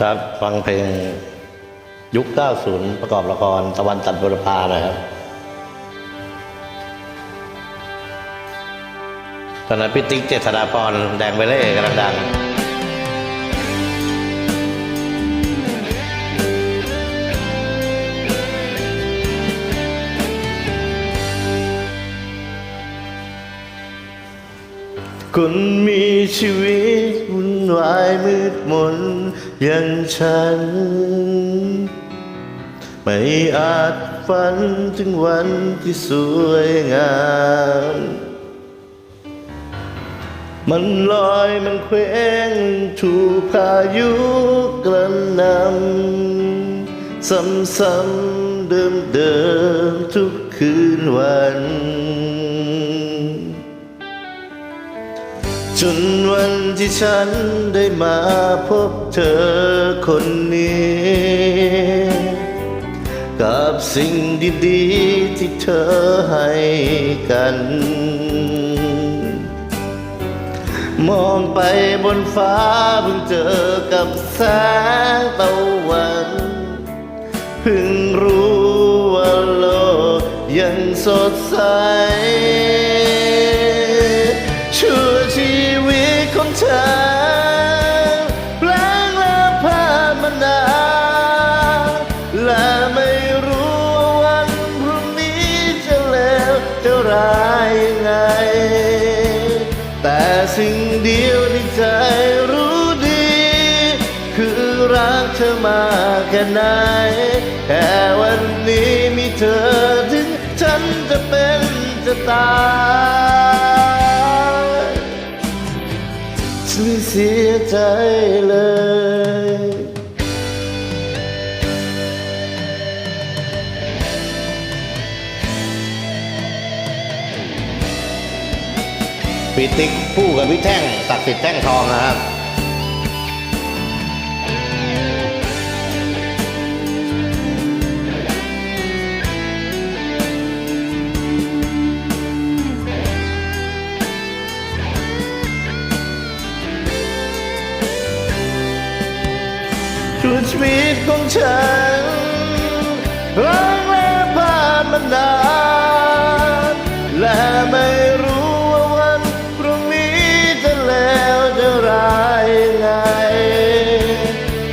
ครับฟังเพลงยุค 90 ประกอบละครตะวันตัดบุรพานะครับตอนนั้นพี่ติ๊กเจษฎาพรแดงไปเล่กำลังดัง คนมีชีวิตวุ่นวายมืดมนอย่างฉัน ไม่อาจฝันถึงวันที่สวยงาม มันลอยมันเคว้งถูกพายุกระหนำซ้ำๆเดิมๆทุกคืนวัน จนวันที่ฉันได้มาพบเธอคนนี้ กับสิ่งดีๆที่เธอให้กัน มองไปบนฟ้าเพิ่งเจอกับแสงตะวันเพิ่งรู้ว่าโลกยังสดใส เธอแปลงและผ่านมานานและไม่รู้ว่าวันพรุ่งนี้จะเลวจะร้ายยังไง แต่สิ่งเดียวที่ใจรู้ดี คือรักเธอมาแค่ไหนแค่วันนี้มีเธอถึงฉันจะเป็นจะตาย ใจเลยปีติ๊กคู่กับพี่แท่งตักดิ์สิทธิ์แท่งทองนะครับ ชั่วชีวิตของฉันรักและผ่านมานานและไม่รู้ว่าวันพรุ่งนี้จะแล้วจะร้ายไง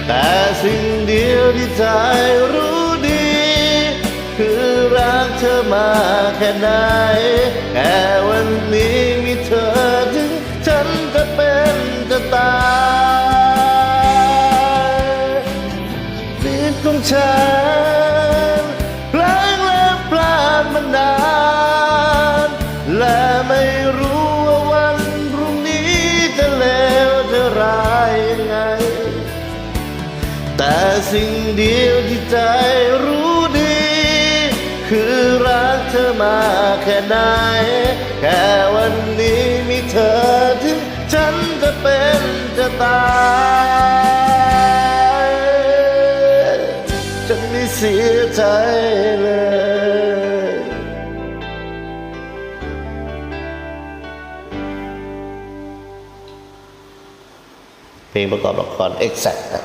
แต่สิ่งเดียวที่ใจรู้ดี คือรักเธอมาแค่ไหนแค่วันนี้มีเธอถึงฉันจะเป็นจะตาย ฉันแปลงและปลาดมานาน และไม่รู้ว่าวันพรุ่งนี้จะเลวจะร้ายยังไง แต่สิ่งเดียวที่ใจรู้ดี คือรักเธอมาแค่ไหน แค่วันนี้มีเธอถึงฉันจะเป็นจะตาย ลงประกอบละคร Exact นะ